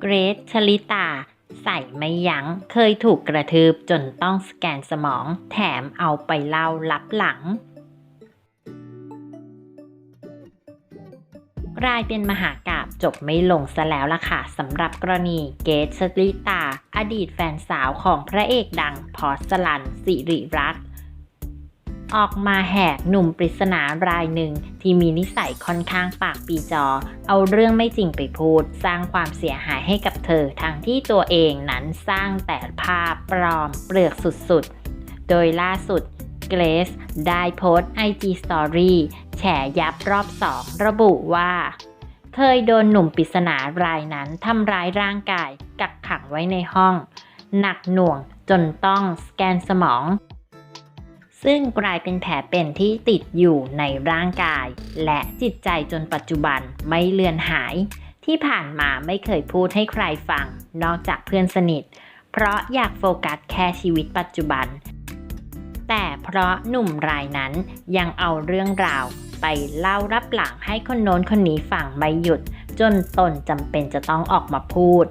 เกรซชลิตา ใส่ไม่ยัง้งเคยถูกกระทืบจนต้องสแกนสมอง แถมเอาไปเล่าลับหลัง กลายเป็นมหากาบจบไม่ลงซะแล้วล่ะค่ะสำหรับกรณีเกตสลิตา อดีตแฟนสาวของพระเอกดังพอสลันสิริรัตน์ ออกมาแหกหนุ่มปริศนารายหนึ่ง ที่มีนิสัยค่อนข้างปากปีจอ เอาเรื่องไม่จริงไปพูด สร้างความเสียหายให้กับเธอทั้งที่ตัวเองนั้นสร้างแต่ภาพปลอมเปลือกสุดๆ โดยล่าสุดเกรซได้โพสต์ IG Story แฉยับรอบสองระบุว่า เคยโดนหนุ่มปริศนารายนั้นทำร้ายร่างกาย กักขังไว้ในห้อง หนักหน่วงจนต้องสแกนสมอง ซึ่งกลายเป็นแผลเป็นที่ติดอยู่ในร่างกาย และจิตใจจนปัจจุบันไม่เลือนหาย ที่ผ่านมาไม่เคยพูดให้ใครฟัง นอกจากเพื่อนสนิท เพราะอยากโฟกัสแค่ชีวิตปัจจุบัน แต่เพราะหนุ่มรายนั้นยังเอาเรื่องราว ไปเล่ารับหลังให้คนโน้นคนนี้ฟังไม่หยุด จนตนจำเป็นจะต้องออกมาพูด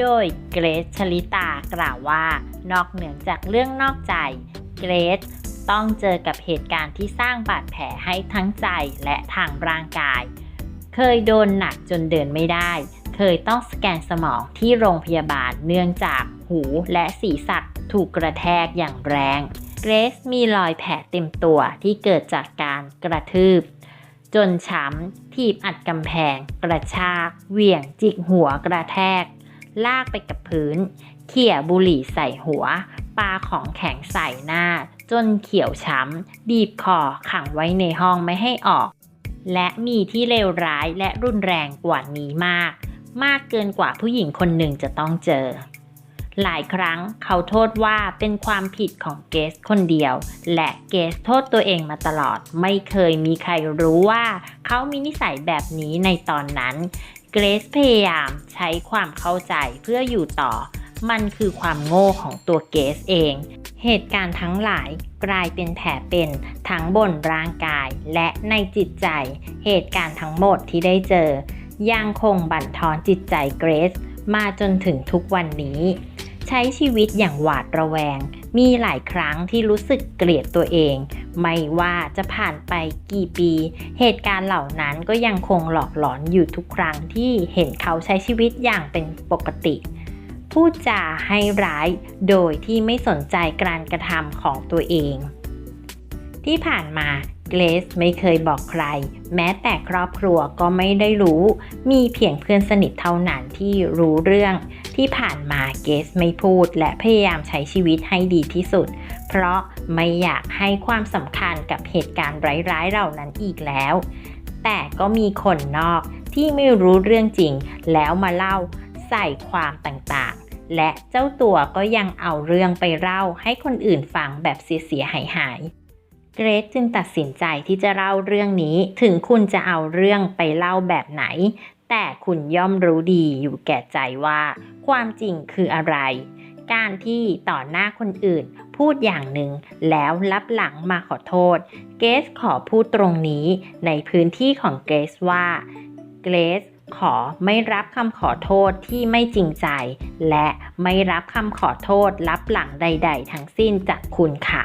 โดยเกรซชลิตากล่าวว่า นอกเหนือจากเรื่องนอกใจ เกรซต้องเจอกับเหตุการณ์ที่สร้างบาดแผลให้ทั้งใจและทางร่างกาย เคยโดนหนักจนเดินไม่ได้ เคยต้องสแกนสมองที่โรงพยาบาลเนื่องจากหูและศีรษะถูกกระแทกอย่างแรง เกรซมีรอยแผลเต็มตัวที่เกิดจากการกระทืบ จนช้ำถีบอัดกำแพง กระชาก เหวี่ยง จิกหัวกระแทก ลากไปกับพื้น เขี่ยบุหรี่ใส่หัว ปาของแข็งใส่หน้า จนเขียวช้ำ บีบคอขังไว้ในห้องไม่ให้ออก และมีที่เลวร้ายและรุนแรงกว่านี้มาก มากเกินกว่าผู้หญิงคนหนึ่งจะต้องเจอ หลายครั้งเขาโทษว่าเป็นความผิดของเกสคนเดียว และเกสโทษตัวเองมาตลอด ไม่เคยมีใครรู้ว่า เขามีนิสัยแบบนี้ในตอนนั้น เกรซพยายามใช้ความเข้าใจเพื่ออยู่ต่อ มันคือความโง่ของตัวเกสเอง เหตุการณ์ทั้งหลายกลายเป็นแผลเป็น ทั้งบนร่างกายและในจิตใจ เหตุการณ์ทั้งหมดที่ได้เจอ ยังคงบั่นทอนจิตใจเกรซมาจนถึงทุกวันนี้ ใช้ชีวิตอย่างหวาดระแวง มีหลายครั้งที่รู้สึกเกลียดตัวเอง ไม่ว่าจะผ่านไปกี่ปี เหตุการณ์เหล่านั้นก็ยังคงหลอกหลอนอยู่ทุกครั้งที่เห็นเขาใช้ชีวิตอย่างเป็นปกติ พูดจาให้ร้ายโดยที่ไม่สนใจการกระทำของตัวเอง ที่ผ่านมาเกรซไม่เคยบอกใคร แม้แต่ครอบครัวก็ไม่ได้รู้ มีเพียงเพื่อนสนิทเท่านั้นที่รู้เรื่อง ที่ผ่านมาเกรซไม่พูด และพยายามใช้ชีวิตให้ดีที่สุด เพราะไม่อยากให้ความสำคัญกับเหตุการณ์ร้ายๆเหล่านั้นอีกแล้ว แต่ก็มีคนนอกที่ไม่รู้เรื่องจริง แล้วมาเล่าใส่ความต่างๆ และเจ้าตัวก็ยังเอาเรื่องไปเล่าให้คนอื่นฟังแบบเสียหายๆเกรซจึงตัดสินใจที่จะเล่าเรื่องนี้ถึงคุณจะเอาเรื่องไปเล่าแบบไหน แต่คุณย่อมรู้ดีอยู่แก่ใจว่า ความจริงคืออะไร การที่ต่อหน้าคนอื่นพูดอย่างหนึ่งแล้วรับหลังมาขอโทษ เกรซขอพูดตรงนี้ในพื้นที่ของเกรซว่า เกรซขอไม่รับคำขอโทษที่ไม่จริงใจ และไม่รับคำขอโทษรับหลังใด ๆ ทั้งสิ้นจากคุณค่ะ